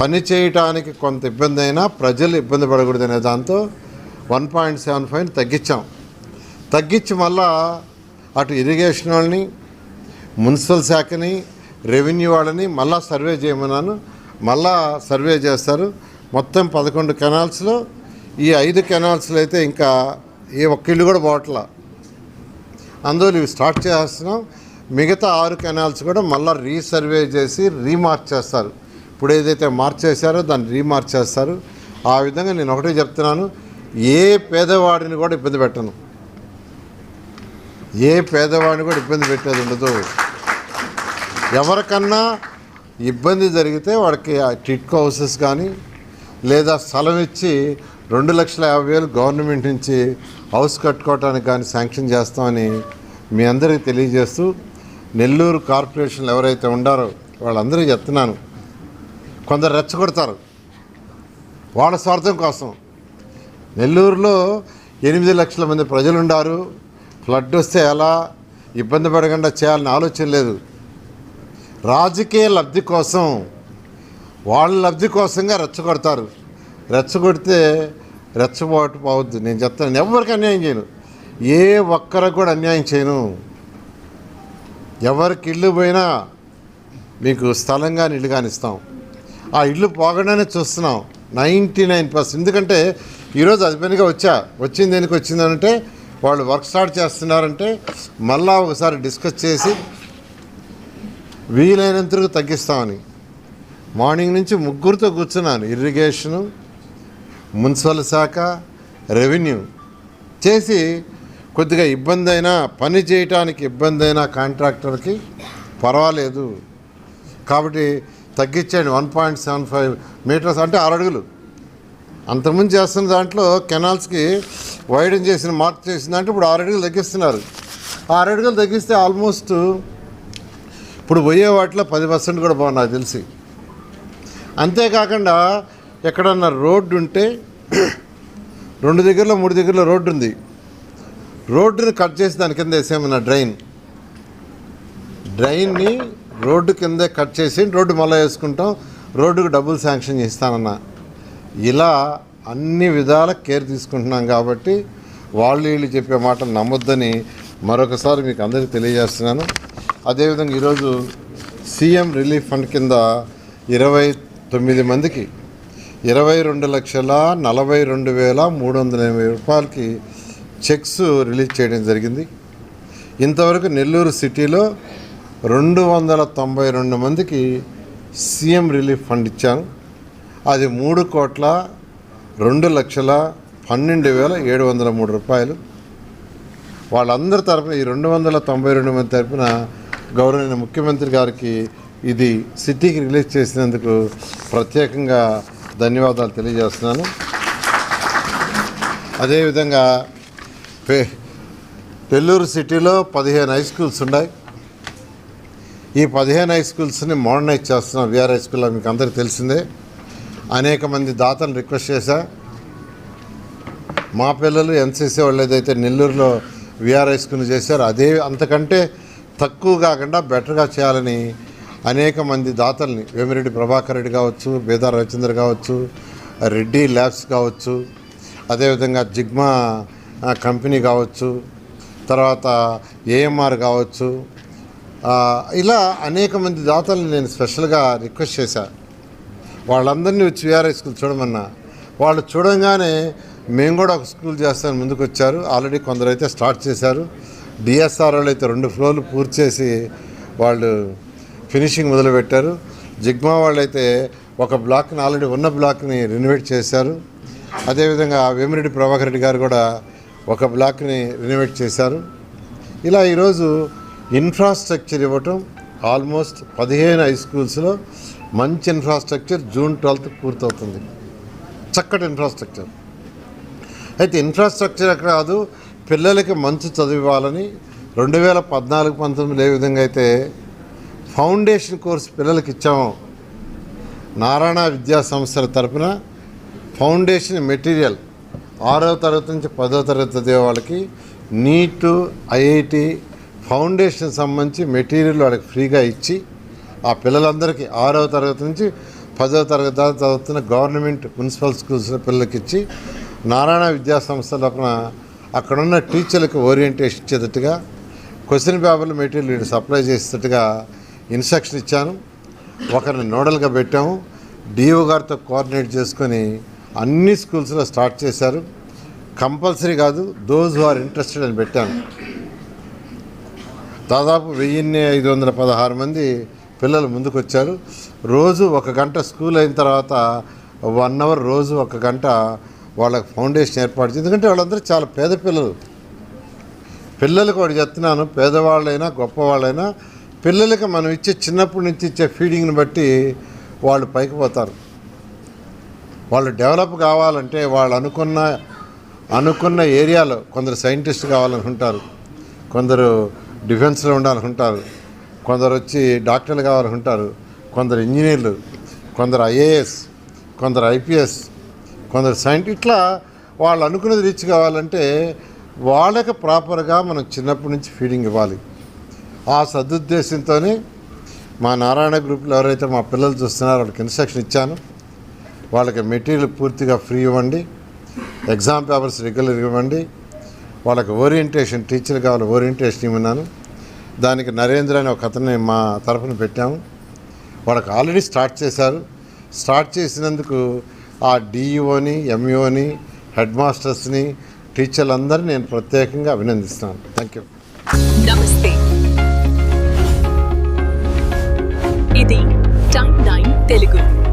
పని చేయటానికి కొంత ఇబ్బంది అయినా ప్రజలు ఇబ్బంది పడకూడదనే దాంతో వన్ పాయింట్ సెవెన్ ఫైవ్ తగ్గించాం. తగ్గించి మళ్ళా అటు ఇరిగేషన్ వాళ్ళని మున్సిపల్ శాఖని రెవెన్యూ వాళ్ళని మళ్ళా సర్వే చేయమన్నాను. మళ్ళా సర్వే చేస్తారు. మొత్తం పదకొండు కెనాల్స్లో ఈ ఐదు కెనాల్స్లో అయితే ఇంకా ఏ ఒక్క ఇల్లు కూడా పోవట్లా. అందువల్ల ఇవి స్టార్ట్ చేస్తున్నాం. మిగతా ఆరు కెనాల్స్ కూడా మళ్ళీ రీసర్వే చేసి రీమార్క్ చేస్తారు. ఇప్పుడు ఏదైతే మార్చేసారో దాన్ని రీమార్చేస్తారు ఆ విధంగా నేను ఒకటే చెప్తున్నాను. ఏ పేదవాడిని కూడా ఇబ్బంది పెట్టను. ఏ పేదవాడిని కూడా ఇబ్బంది పెట్టేది ఉండదు. ఎవరికన్నా ఇబ్బంది జరిగితే వాడికి ఆ టిట్కో హౌసెస్ కానీ లేదా స్థలం ఇచ్చి రెండు లక్షల యాభై వేలు గవర్నమెంట్ నుంచి హౌస్ కట్టుకోవటానికి కానీ శాంక్షన్ చేస్తామని మీ అందరికీ తెలియజేస్తూ నెల్లూరు కార్పొరేషన్లు ఎవరైతే ఉండారో వాళ్ళందరికీ చెప్తున్నాను. కొందరు రెచ్చగొడతారు. వాళ్ళ స్వార్థం కోసం. నెల్లూరులో ఎనిమిది లక్షల మంది ప్రజలు ఉండారు ఫ్లడ్ వస్తే ఎలా? ఇబ్బంది పడకుండా చేయాలని ఆలోచన లేదు. రాజకీయ లబ్ధి కోసం వాళ్ళ లబ్ధి కోసంగా రెచ్చగొడతారు. రెచ్చగొడితే రెచ్చబాటు పోవద్దు. నేను చెప్తాను ఎవరికి అన్యాయం చేయను. ఏ ఒక్కరికి కూడా అన్యాయం చేయను. ఎవరికి ఇల్లు పోయినా మీకు స్థలం కానీ ఇల్లు ఆ ఇల్లు పోగడానే చూస్తున్నాం. Ninety nine percent. ఎందుకంటే ఈరోజు అది వచ్చా. వచ్చింది దేనికి వచ్చిందంటే వాళ్ళు వర్క్ స్టార్ట్ చేస్తున్నారంటే మళ్ళా ఒకసారి డిస్కస్ చేసి వీలైనంతకు తగ్గిస్తామని. మార్నింగ్ నుంచి ముగ్గురితో కూర్చున్నాను. ఇరిగేషను మున్సిపల్ శాఖ రెవెన్యూ. చేసి కొద్దిగా ఇబ్బంది అయినా పని చేయటానికి ఇబ్బంది అయినా కాంట్రాక్టర్కి పర్వాలేదు. కాబట్టి తగ్గించండి one point seven five metres అంటే ఆరు అడుగులు. అంతకుముందు చేస్తున్న దాంట్లో కెనాల్స్కి వైడన్ చేసిన మార్క్ చేసిన దాంట్లో ఇప్పుడు ఆరు అడుగులు తగ్గిస్తున్నారు. ఆరు అడుగులు తగ్గిస్తే ఆల్మోస్ట్ ఇప్పుడు పోయే వాటిలో పది పర్సెంట్ కూడా బాగుంది నాకు తెలిసి. అంతేకాకుండా ఎక్కడన్నా రోడ్డు ఉంటే రెండు దగ్గరలో మూడు దగ్గరలో రోడ్డు ఉంది. రోడ్డుని కట్ చేసి దాని కింద వేసేమన్నా డ్రైన్. డ్రైన్ని రోడ్డు కిందే కట్ చేసి రోడ్డు మళ్ళీ వేసుకుంటాం రోడ్డుకు డబ్బులు శాంక్షన్ చేస్తానన్న. ఇలా అన్ని విధాల కేర్ తీసుకుంటున్నాం కాబట్టి వాళ్ళు వీళ్ళు చెప్పే మాటలు నమ్మొద్దని మరొకసారి మీకు అందరికీ తెలియజేస్తున్నాను. అదేవిధంగా ఈరోజు సీఎం రిలీఫ్ ఫండ్ కింద ఇరవై తొమ్మిది మందికి ఇరవై రెండు లక్షల నలభై రెండు వేల మూడు వందల ఎనభై రూపాయలకి చెక్స్ రిలీజ్ చేయడం జరిగింది. ఇంతవరకు నెల్లూరు సిటీలో రెండు వందల తొంభై రెండు మందికి సీఎం రిలీఫ్ ఫండ్ ఇచ్చాను అది మూడు కోట్ల రెండు లక్షల పన్నెండు వేల ఏడు వందల మూడు రూపాయలు. వాళ్ళందరి తరపున ఈ రెండు వందల తొంభై రెండు మంది తరపున గౌరవనీయ ముఖ్యమంత్రి గారికి ఇది సిటీకి రిలీజ్ చేసినందుకు ప్రత్యేకంగా ధన్యవాదాలు తెలియజేస్తున్నాను. అదేవిధంగా పె పెళ్ళూరు సిటీలో పదిహేను హై స్కూల్స్ ఉన్నాయి. ఈ పదిహేను హై స్కూల్స్ని మోడర్నైజ్ చేస్తున్నాం విఆర్ హై స్కూల్లో మీకు అందరికీ తెలిసిందే. అనేక మంది దాతలు రిక్వెస్ట్ చేశా. మా పిల్లలు ఎన్సీసీ వాళ్ళు ఏదైతే నెల్లూరులో విఆర్ హై స్కూల్ చేశారో అదే అంతకంటే తక్కువ కాకుండా బెటర్గా చేయాలని అనేక మంది దాతల్ని వేమిరెడ్డి ప్రభాకర్ రెడ్డి కావచ్చు బేదా రవిచంద్ర కావచ్చు రెడ్డి ల్యాబ్స్ కావచ్చు అదేవిధంగా జిగ్మా కంపెనీ కావచ్చు తర్వాత ఏఎంఆర్ కావచ్చు ఇలా అనేక మంది దాతల్ని నేను స్పెషల్గా రిక్వెస్ట్ చేశాను వాళ్ళందరినీ వచ్చి విఆర్ఐ స్కూల్ చూడమన్నా. వాళ్ళు చూడంగానే మేము కూడా ఒక స్కూల్ చేస్తాను ముందుకు వచ్చారు ఆల్రెడీ కొందరు అయితే స్టార్ట్ చేశారు. డిఎస్ఆర్ వాళ్ళు అయితే రెండు ఫ్లోర్లు పూర్తి చేసి వాళ్ళు ఫినిషింగ్ మొదలుపెట్టారు. జిగ్మా వాళ్ళు అయితే ఒక బ్లాక్ని ఆల్రెడీ ఉన్న బ్లాక్ని రెనోవేట్ చేశారు. అదేవిధంగా వేమిరెడ్డి ప్రభాకర్ రెడ్డి గారు కూడా ఒక బ్లాక్ని రెనోవేట్ చేశారు. ఇలా ఈరోజు ఇన్ఫ్రాస్ట్రక్చర్ ఇవ్వటం ఆల్మోస్ట్ పదిహేను హై స్కూల్స్లో మంచి ఇన్ఫ్రాస్ట్రక్చర్ జూన్ ట్వెల్త్ పూర్తవుతుంది. చక్కటి ఇన్ఫ్రాస్ట్రక్చర్ అయితే ఇన్ఫ్రాస్ట్రక్చర్ కాదు పిల్లలకి మంచి చదువు ఇవ్వాలని రెండు వేల పద్నాలుగు పంతొమ్మిది ఏ విధంగా అయితే ఫౌండేషన్ కోర్స్ పిల్లలకి ఇచ్చాము నారాయణ విద్యా సంస్థల తరపున ఫౌండేషన్ మెటీరియల్ ఆరో తరగతి నుంచి పదో తరగతి చదివే వాళ్ళకి నీటు ఐఐటి ఫౌండేషన్ సంబంధించి మెటీరియల్ వాళ్ళకి ఫ్రీగా ఇచ్చి ఆ పిల్లలందరికీ ఆరవ తరగతి నుంచి పదవ తరగతి దాకా చదువుతున్న గవర్నమెంట్ మున్సిపల్ స్కూల్స్ పిల్లలకి ఇచ్చి నారాయణ విద్యా సంస్థల అక్కడున్న టీచర్లకు ఓరియంటేషన్ ఇచ్చేటట్టుగా క్వశ్చన్ పేపర్లు మెటీరియల్ సప్లై చేసేటట్టుగా ఇన్స్ట్రక్షన్ ఇచ్చాను. ఒకరిని నోడల్గా పెట్టాము. డిఓ గారితో కోఆర్డినేట్ చేసుకొని అన్ని స్కూల్స్లో స్టార్ట్ చేశారు. కంపల్సరీ కాదు దోజ్ ఆర్ ఇంట్రెస్టెడ్ అని పెట్టాను. దాదాపు వెయ్యిన్ని ఐదు వందల పదహారు మంది పిల్లలు ముందుకు వచ్చారు రోజు ఒక గంట స్కూల్ అయిన తర్వాత వన్ అవర్ రోజు ఒక గంట వాళ్ళకి ఫౌండేషన్ ఏర్పాటు చేసి ఎందుకంటే వాళ్ళందరూ చాలా పేద పిల్లలు. పిల్లలకు ఒకటి చెప్తున్నాను పేదవాళ్ళైనా గొప్పవాళ్ళైనా పిల్లలకి మనం ఇచ్చే చిన్నప్పటి నుంచి ఇచ్చే ఫీడింగ్ని బట్టి వాళ్ళు పైకి పోతారు. వాళ్ళు డెవలప్ కావాలంటే వాళ్ళు అనుకున్న అనుకున్న ఏరియాలో కొందరు సైంటిస్ట్ కావాలనుకుంటారు. కొందరు డిఫెన్స్లో ఉండాలనుకుంటారు. కొందరు వచ్చి డాక్టర్లు కావాలనుకుంటారు. కొందరు ఇంజనీర్లు కొందరు ఐఏఎస్ కొందరు ఐపీఎస్ కొందరు సైంటి ఇట్లా వాళ్ళు అనుకున్నది రీచ్ కావాలంటే వాళ్ళకి ప్రాపర్గా మనం చిన్నప్పటి నుంచి ఫీడింగ్ ఇవ్వాలి. ఆ సదుద్దేశంతోనే మా నారాయణ గ్రూప్లో ఎవరైతే మా పిల్లలు చూస్తున్నారో వాళ్ళకి ఇన్స్ట్రక్షన్ ఇచ్చాను. వాళ్ళకి మెటీరియల్ పూర్తిగా ఫ్రీ ఇవ్వండి. ఎగ్జామ్ పేపర్స్ రెగ్యులర్ ఇవ్వండి. వాళ్ళకి ఓరియంటేషన్ టీచర్ కావాలి ఓరియంటేషన్ ఇవ్వన్నాను దానికి నరేంద్ర అనే ఒక అతన్ని మా తరఫున పెట్టాము వాళ్ళకి ఆల్రెడీ స్టార్ట్ చేశారు. స్టార్ట్ చేసినందుకు ఆ డిఈఓని ఎంఈఓని హెడ్ మాస్టర్స్ని టీచర్లందరినీ నేను ప్రత్యేకంగా అభినందిస్తున్నాను. థ్యాంక్ యూ నమస్తే. ఇది నైన్ తెలుగు.